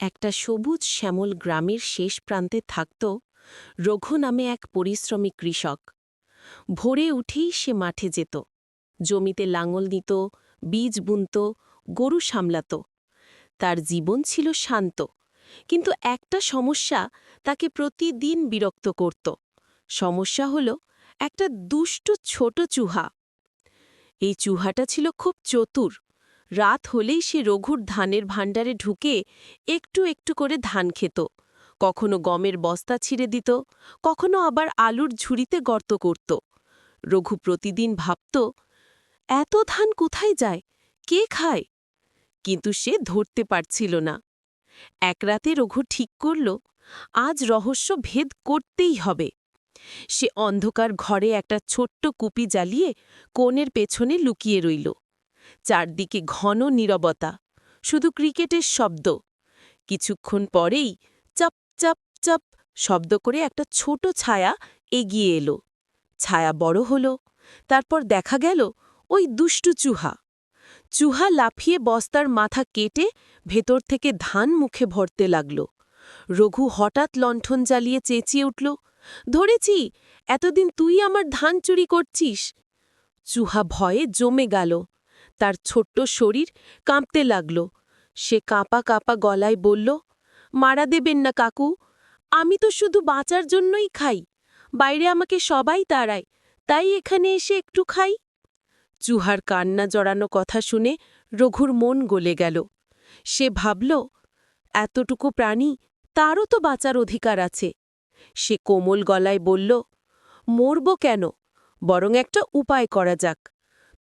একটা সবুজ শ্যামল গ্রামের শেষ প্রান্তে থাকত রঘু নামে এক পরিশ্রমী কৃষক। ভোরে উঠেই সে মাঠে যেত। জমিতে লাঙল দিত, বীজ বুনত, গরু সামলাত। তার জীবন ছিল শান্ত, কিন্তু একটা সমস্যা তাকে প্রতিদিন বিরক্ত করত। সমস্যা হল একটা দুষ্ট ছোট চুহা। এই চুহাটা ছিল খুব চতুর রাত হলেই সে রঘুর ধানের ভাণ্ডারে ঢুকে একটু একটু করে ধান খেত। কখনো গমের বস্তা ছিঁড়ে দিত, কখনো আবার আলুর ঝুড়িতে গর্ত করত। রঘু প্রতিদিন ভাবত, এত ধান কোথায় যায়? কে খায়? কিন্তু সে ধরতে পারছিল না। এক রাতে রঘু ঠিক করল, আজ রহস্য ভেদ করতেই হবে। সে অন্ধকার ঘরে একটা ছোট্ট কুপি জ্বালিয়ে কোণের পেছনে লুকিয়ে রইল। চারদিকে ঘন নীরবতা, শুধু ক্রিকেটের শব্দ। কিছুক্ষণ পরেই চাপ চাপ চাপ শব্দ করে একটা ছোট ছায়া এগিয়ে এলো। ছায়া বড় হল, তারপর দেখা গেল ওই দুষ্টু চুহা। চুহা লাফিয়ে বস্তার মাথা কেটে ভেতর থেকে ধান মুখে ভরতে লাগল। রঘু হঠাৎ লণ্ঠন জ্বালিয়ে চেঁচিয়ে উঠল, ধরেছি, এতদিন তুই আমার ধান চুরি করছিস? চুহা ভয়ে জমে গেল। তার ছোট্ট শরীর কাঁপতে লাগল। সে কাঁপা কাঁপা গলায় বলল, মারা দেবেন না কাকু, আমি তো শুধু বাঁচার জন্যই খাই। বাইরে আমাকে সবাই তাড়ায়, তাই এখানে এসে একটু খাই? চুহার কান্না জড়ানো কথা শুনে রঘুর মন গলে গেল। সে ভাবল, এতটুকু প্রাণী, তারও তো বাঁচার অধিকার আছে। সে কোমল গলায় বলল, মরব কেন? বরং একটা উপায় করা যাক।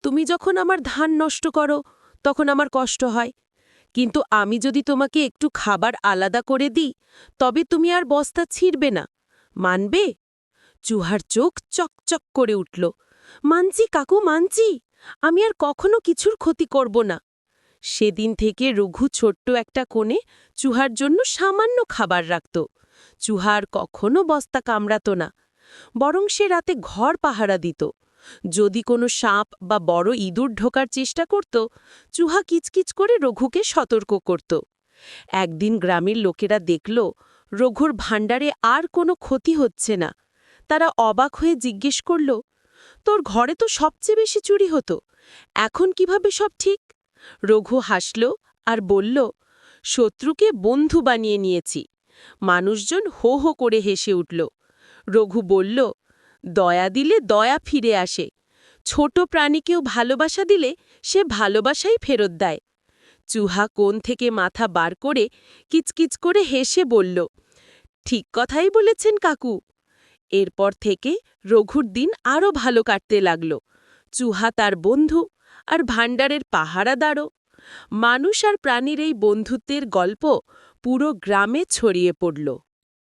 তুমি যখন আমার ধান নষ্ট করো, তখন আমার কষ্ট হয়। কিন্তু আমি যদি তোমাকে একটু খাবার আলাদা করে দিই, তবে তুমি আর বস্তা ছিঁড়বে না। মানবে? চুহার চোখ চকচক করে উঠল। মানছি কাকু, মানছি। আমি আর কখনো কিছুর ক্ষতি করব না। সেদিন থেকে রঘু ছোট্ট একটা কোণে চুহার জন্য সামান্য খাবার রাখত। চুহার কখনো বস্তা কামড়াত না। বরং সে রাতে ঘর পাহারা দিত। যদি কোনো সাপ বা বড় ইঁদুর ঢোকার চেষ্টা করত, চুহা কিচকিচ করে রঘুকে সতর্ক করত। একদিন গ্রামের লোকেরা দেখল, রঘুর ভাণ্ডারে আর কোনো ক্ষতি হচ্ছে না। তারা অবাক হয়ে জিজ্ঞেস করল, তোর ঘরে তো সবচেয়ে বেশি চুরি হতো, এখন কীভাবে সব ঠিক? রঘু হাসল আর বলল, শত্রুকে বন্ধু বানিয়ে নিয়েছি। মানুষজন হো হো করে হেসে উঠল। রঘু বলল দয়া দিলে দয়া ফিরে আসে। ছোট প্রাণীকেও ভালোবাসা দিলে সে ভালোবাসাই ফেরত দেয়। চুহা কোণ থেকে মাথা বার করে কিচকিচ করে হেসে বলল, ঠিক কথাই বলেছেন কাকু। এরপর থেকে রঘুর দিন আরও ভালো কাটতে লাগল। চুহা তার বন্ধু আর ভাণ্ডারের পাহারাদারও। মানুষ আর প্রাণীর এই বন্ধুত্বের গল্প পুরো গ্রামে ছড়িয়ে পড়ল।